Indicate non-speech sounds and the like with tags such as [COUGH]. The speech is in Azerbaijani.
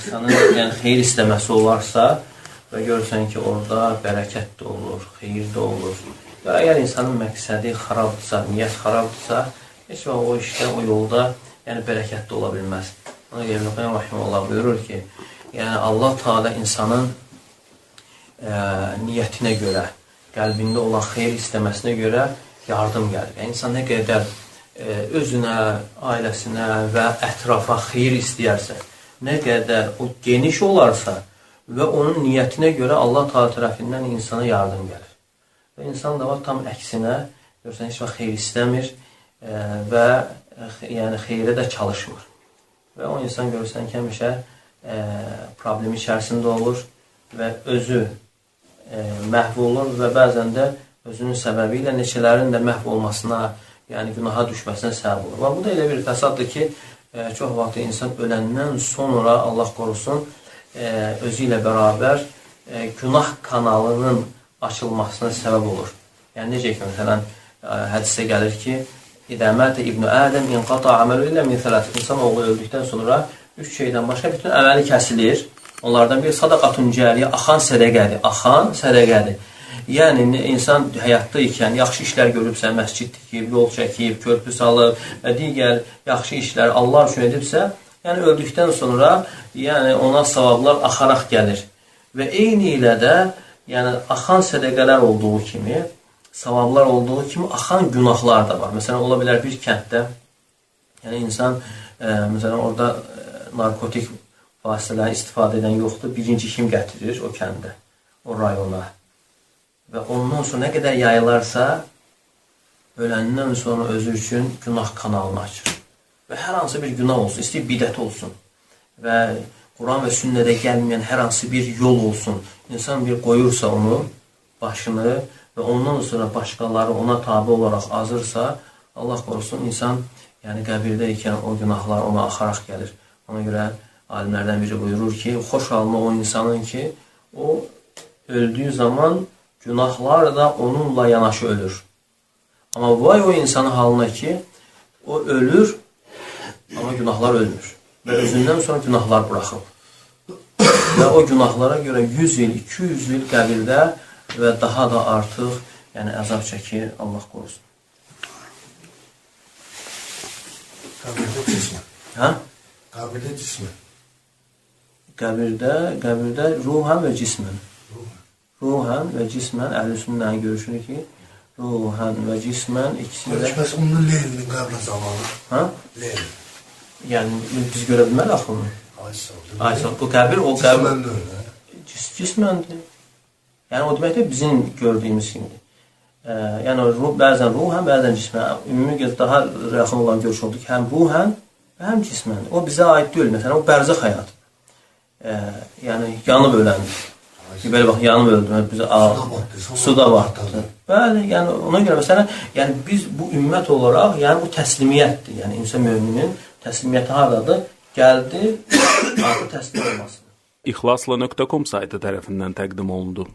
insanın yəni xeyir istəməsi olarsa və görürsən ki, orada bərəkət də olur, xeyir də olur. Və əgər insanın məqsədi xarabdırsa, niyyət xarabdırsa, heç vaxt o işdə, o yolda yəni bərəkət də ola bilməz. Ona görə İbn Qayyim rahimehullah buyurur ki, yəni Allah Taala insanın ə, niyyətinə görə, qəlbində olan xeyir istəməsinə görə yardım gəlir. Yəni insan nə qədər ə, özünə, ailəsinə və ətrafa xeyir istəyərsə, nə qədər o geniş olarsa və onun niyyətinə görə Allah Taala tərəfindən insana yardım gəlir. Və insan da var tam əksinə, görürsən heç vaxt xeyir istəmir ə, və ə, yəni xeyrə də çalışmır. Və o insan görürsən ki, həmişə ə, problem içərisində olur və özü ə, məhv olur və bəzən də özünün səbəbi ilə neçələrin də məhv olmasına, yəni günaha düşməsinə səbəb olur. Və bu da elə bir fəsaddır ki, ə, çox vaxt insan öləndən sonra Allah qorusun ə, özü ilə bərabər ə, günah kanalının açılmasına səbəb olur. Yəni necə ki, məsələn, ə, hədisdə gəlir ki, İdə mətə İbn Ədəm inqata əməlu ilə min thələth. İnsan oğlu öldükdən sonra üç şeydən başqa bütün əməli kəsilir. Onlardan biri sadaqatun cəriyə, axan sədəqədir. Axan sədəqədir. Yəni insan həyatda ikən yaxşı işlər görübsə, məscid tikib, yol çəkib, körpü salıb və digər yaxşı işlər Allah üçün edibsə, yəni öldükdən sonra yəni ona savablar axaraq gəlir. Və eyni ilə də yəni axan sədəqələr olduğu kimi savablar olduğu kimi axan günahlar da var. Məsələn, ola bilər bir kənddə yəni insan e, məsələn orada e, narkotik vasitələri istifadə edən yoxdur. Birinci kim gətirir o kəndə, o rayona. Və ondan sonra nə qədər yayılarsa öləndən sonra özü üçün günah kanalını açır. Və hər hansı bir günah olsun, istəyir bidət olsun və Quran və sünnədə gəlməyən hər hansı bir yol olsun. İnsan bir qoyursa onu, başını və ondan sonra başqaları ona tabi olaraq azırsa, Allah qorusun, insan yəni qəbirdə ikən o günahlar ona axaraq gəlir. Ona görə alimlərdən biri buyurur ki, xoş halına o insanın ki, o öldüyü zaman günahlar da onunla yanaşı ölür. Amma vay o insanın halına ki, o ölür, amma günahlar ölmür. Və özündən sonra günahlar buraxıb. Və o günahlara görə 100 il, 200 il qəbirdə və daha da artıq yəni əzab çəkir, Allah qorusun. Qəbirdə cismən. Hə? Qəbirdə cismən. Qəbirdə, qəbirdə ruhən və cismən. Ruhən. Və cismən əhl-i görüşür ki, ruhən və cismən ikisi də Bəs onun Leninin qəbrinə zamanı. hə? Lenin. Yəni biz görə bilmərik axı onu. Ay sağ ol. Aysa bu qəbir o qəbir Cismən də öyle. cis cisməndir. Yəni o deməkdir bizim gördüyümüz kimidir. E, yəni ruh bəzən ruhən, bəzən cismən. Ümumi göz daha yaxın olan görüş oldu ki, həm ruhən və həm cismən. O bizə aid deyil. Məsələn, o bərzəx həyat. E, yəni yanıb öləndir. Belə bax yanıb öldü. Bizə a, Suda batdı, sonra suda batdı. Bəli, yəni ona görə məsələn, yəni biz bu ümmət olaraq, yəni bu təslimiyyətdir. Yəni insan möminin təslimiyyəti hardadır? Gəldi, [COUGHS] artıq təslim olmasın. İxlasla.com saytı tərəfindən təqdim olundu.